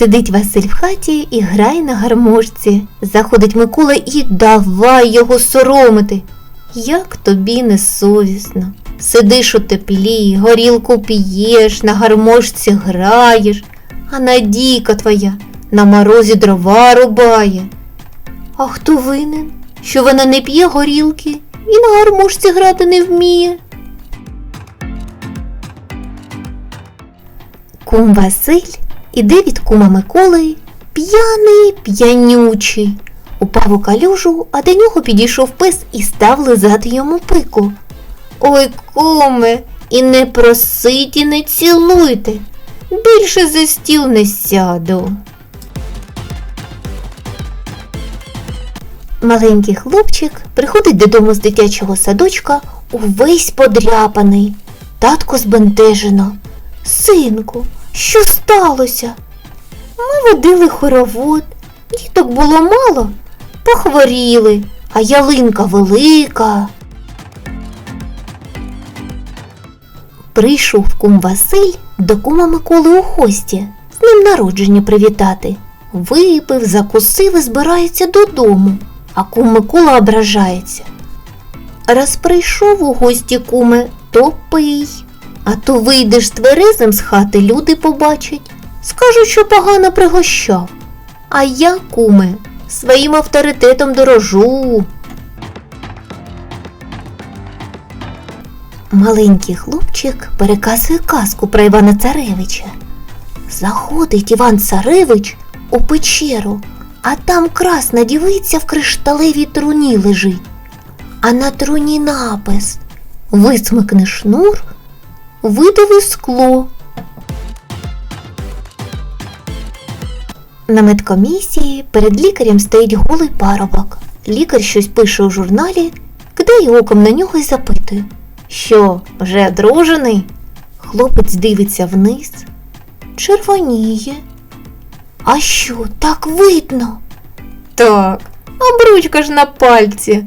Сидить Василь в хаті і грає на гармошці. Заходить Микола і давай його соромити. Як тобі несовісно. Сидиш у теплі, горілку п'єш, на гармошці граєш, а Надійка твоя на морозі дрова рубає. А хто винен, що вона не п'є горілки і на гармошці грати не вміє? Кум Василь іде від кума Миколи, п'яний, п'янючий. Упав у калюжу, а до нього підійшов пес і став лизати йому пику. Ой, куме, і не просить, і не цілуйте. Більше за стіл не сяду. Маленький хлопчик приходить додому з дитячого садочка увесь подряпаний. Татко збентежено. Синку, що сталося? Ми водили хоровод, діток було мало, похворіли, а ялинка велика. Прийшов кум Василь до кума Миколи у гості, з ним народження привітати. Випив, закусив і збирається додому, а кум Микола ображається. Раз прийшов у гості куме, то пий. А то вийдеш тверезим з хати, люди побачать. Скажуть, що погано пригощав. А я, куме, своїм авторитетом дорожу. Маленький хлопчик переказує казку про Івана Царевича. Заходить Іван Царевич у печеру, а там красна дівиця в кришталевій труні лежить. А на труні напис Висмикни шнур, видави скло. На медкомісії перед лікарем стоїть голий парубок. Лікар щось пише у журналі, кидає оком на нього і запитує. Що, вже одружений? Хлопець дивиться вниз, червоніє. А що, так видно? Так, обручка ж на пальці.